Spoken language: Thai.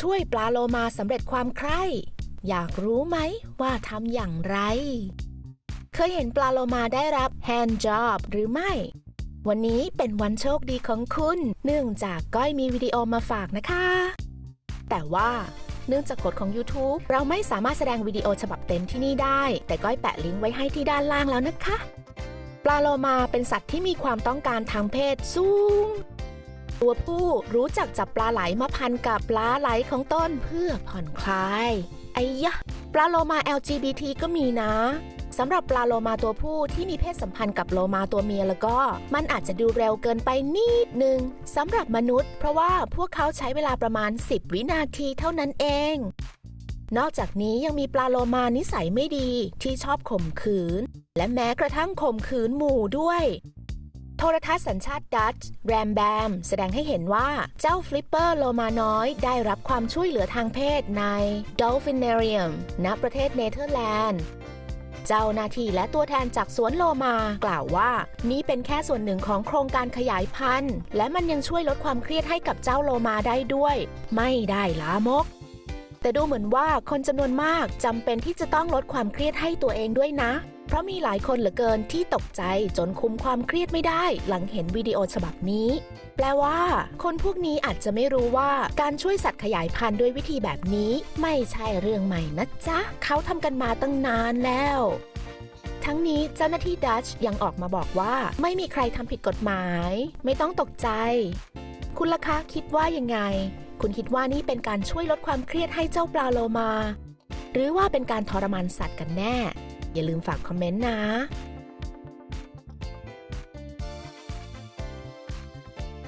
ช่วยปลาโลมาสำเร็จความใคร่ อยากรู้ไหมว่าทำอย่างไร เคยเห็นปลาโลมาได้รับ hand job หรือไม่ วันนี้เป็นวันโชคดีของคุณ เนื่องจากก้อยมีวิดีโอมาฝากนะคะ แต่ว่าเนื่องจากกฎของ YouTube เราไม่สามารถแสดงวิดีโอฉบับเต็มที่นี่ได้ แต่ก้อยแปะลิงก์ไว้ให้ที่ด้านล่างแล้วนะคะ ปลาโลมาเป็นสัตว์ที่มีความต้องการทางเพศสูง ตัวผู้รู้จักจับปลาไหลมาพันกับปลาไหลของต้นเพื่อผ่อนคลาย ไอ้ยะ ปลาโลมา LGBT ก็มีนะสำหรับปลาโลมาตัวผู้ที่มีเพศสัมพันธ์กับโลมาตัวเมียแล้วก็ มันอาจจะดูเร็วเกินไปนิดนึงสำหรับมนุษย์ เพราะว่าพวกเขาใช้เวลาประมาณ 10 วินาทีเท่านั้นเอง นอกจากนี้ยังมีปลาโลมานิสัยไม่ดีที่ชอบข่มขืน และแม้กระทั่งข่มขืนหมู่ด้วย ทรทัศน์สัญชาติดัตช์แรมแบม แสดงให้เห็นว่าเจ้าฟลิปเปอร์โลมาน้อยได้รับความช่วยเหลือทางเพศใน Dolphinarium ณ ประเทศเนเธอร์แลนด์เจ้าหน้าที่และตัวแทนจากสวนโลมากล่าวว่า นี่เป็นแค่ส่วนหนึ่งของโครงการขยายพันธุ์ และมันยังช่วยลดความเครียดให้กับเจ้าโลมาได้ด้วย ไม่ได้ลามก แต่ดูเหมือนว่าคนจำนวนมากจำเป็นที่จะต้องลดความเครียดให้ตัวเองด้วยนะ เพราะมีหลายคนเหลือเกินที่ตกใจจนคุมความเครียดไม่ได้หลังเห็นวิดีโอฉบับนี้ แปลว่า คนพวกนี้อาจจะไม่รู้ว่าการช่วยสัตว์ขยายพันธุ์ด้วยวิธีแบบนี้ ไม่ใช่เรื่องใหม่นะจ๊ะเขาทำกันมาตั้งนานแล้วทั้งนี้เจ้าหน้าที่ดัตช์ยังออกมาบอกว่าไม่มีใครทำผิดกฎหมาย ไม่ต้องตกใจ คุณล่ะคะคิดว่ายังไง คุณคิดว่านี่เป็นการช่วยลดความเครียดให้เจ้าปลาโลมา หรือว่าเป็นการทรมานสัตว์กันแน่ อย่าลืมฝากคอมเมนต์นะ